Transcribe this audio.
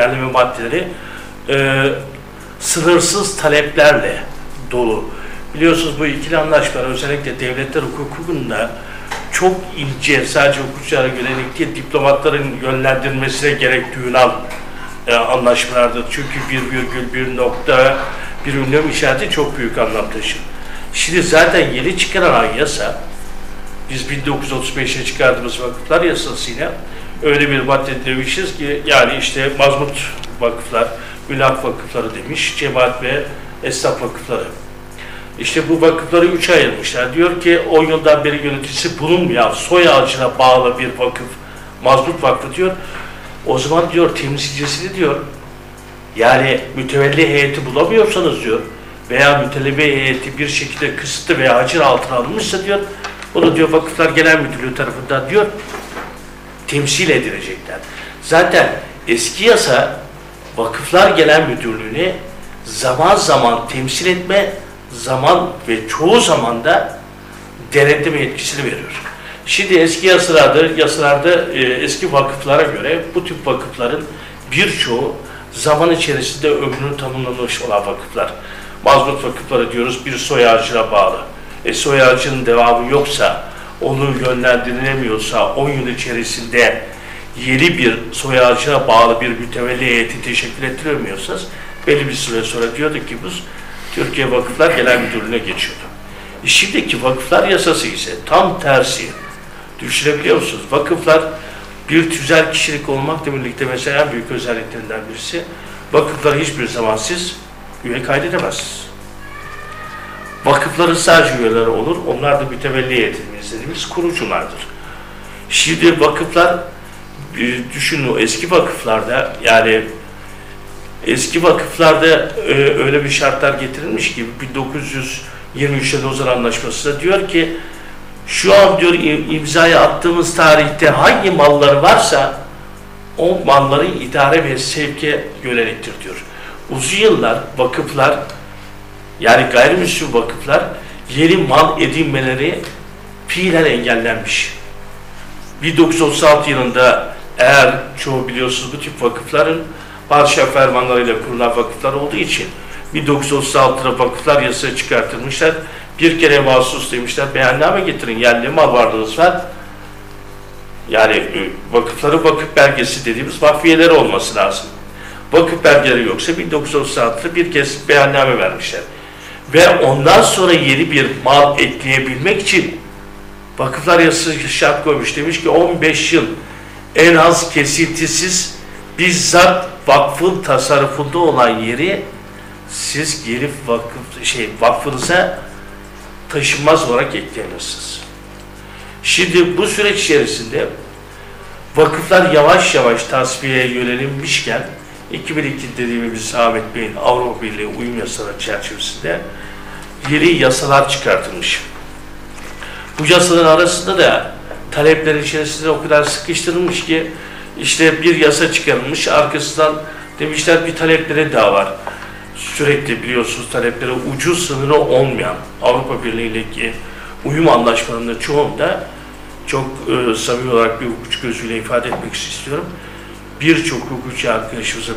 yerleme maddeleri e, sınırsız taleplerle dolu. Biliyorsunuz bu ikili anlaşmalar özellikle devletler hukukunda çok ince, sadece hukukçulara yönelik değil, diplomatların yönlendirmesine gerek duyulan e, anlaşmalardır. Çünkü bir virgül, bir nokta, bir ünlem işareti çok büyük anlam taşır. Şimdi zaten yeni çıkarılan yasa, biz 1935'e çıkardığımız vakıflar yasasıyla öyle bir madde demişiz ki yani işte mazmut vakıflar, mülak vakıfları demiş, cemaat ve esnaf vakıfları. İşte bu vakıfları üçe ayırmışlar. Diyor ki 10 yıldan beri yöneticisi bulunmayan soy ağacına bağlı bir vakıf, mazmut vakfı diyor. O zaman diyor temsilcisini diyor yani mütevelli heyeti bulamıyorsanız diyor veya mütelebi heyeti bir şekilde kısıtlı veya hacir altına alınmışsa diyor bunu diyor vakıflar genel müdürlüğü tarafından diyor temsil edilecekler. Zaten eski yasa vakıflar genel müdürlüğüne zaman zaman temsil etme zaman ve çoğu zaman da denetleme yetkisini veriyor. Şimdi eski yasalarda, yasalarda e, eski vakıflara göre bu tip vakıfların birçoğu zaman içerisinde ömrünü tamamlamış olan vakıflar. Mazmut vakıfları diyoruz bir soy ağacına bağlı. E soy ağacının devamı yoksa, onu yönlendirilemiyorsa 10 yıl içerisinde yeni bir soy ağacına bağlı bir mütevelli heyeti teşekkür ettiremiyorsanız belli bir süre sonra diyorduk ki biz Türkiye Vakıflar Genel Müdürlüğü'ne geçiyordu. E şimdiki vakıflar yasası ise tam tersi. Düşünebiliyor musunuz? Vakıflar bir tüzel kişilik olmakla birlikte mesela en büyük özelliklerinden birisi vakıfları hiçbir zaman siz üye kaydedemezsiniz. Vakıfların sadece üyeleri olur. Onlar da mütevelli heyetimiz dediğimiz kuruculardır. Şimdi vakıflar düşünün o eski vakıflarda yani eski vakıflarda e, öyle bir şartlar getirilmiş ki 1923'te Lozan Anlaşması da diyor ki şu an diyor imzaya attığımız tarihte hangi malları varsa o malları idare ve sevke yöneliktir diyor. Uzun yıllar vakıflar yani gayrimüslim vakıflar yeni mal edinmeleri fiilen engellenmiş. 1936 yılında eğer çoğu biliyorsunuz bu tip vakıfların padişah fermanlarıyla kurulan vakıflar olduğu için 1936'da vakıflar yasası çıkartılmışlar. Bir kere mahsus demişler, beyanname getirin, yerli mal varlığınız var. Yani e, vakıfları vakıf belgesi dediğimiz vakfiyeleri olması lazım. Vakıf belgeleri yoksa 1936'da bir kez beyanname vermişler. Ve ondan sonra yeni bir mal ekleyebilmek için vakıflar yasası şart koymuş. Demiş ki 15 yıl en az kesintisiz bizzat vakfın tasarrufunda olan yeri siz gelip vakıf şey vakfınıza taşınmaz olarak ekleyemezsiniz. Şimdi bu süreç içerisinde vakıflar yavaş yavaş tasfiyeye yönelinmişken 2002 dediğimiz Ahmet Bey'in Avrupa Birliği uyum yasaları çerçevesinde yeni yasalar çıkartılmış. Bu yasaların arasında da talepler içerisinde o kadar sıkıştırılmış ki işte bir yasa çıkarılmış arkasından demişler bir talepleri daha var. Sürekli biliyorsunuz taleplere ucu sınırı olmayan Avrupa Birliği ile uyum anlaşmalarının çoğunda çok e, samimi olarak bir hukukçu gözüyle ifade etmek istiyorum. Birçok hukukçu arkadaşımızın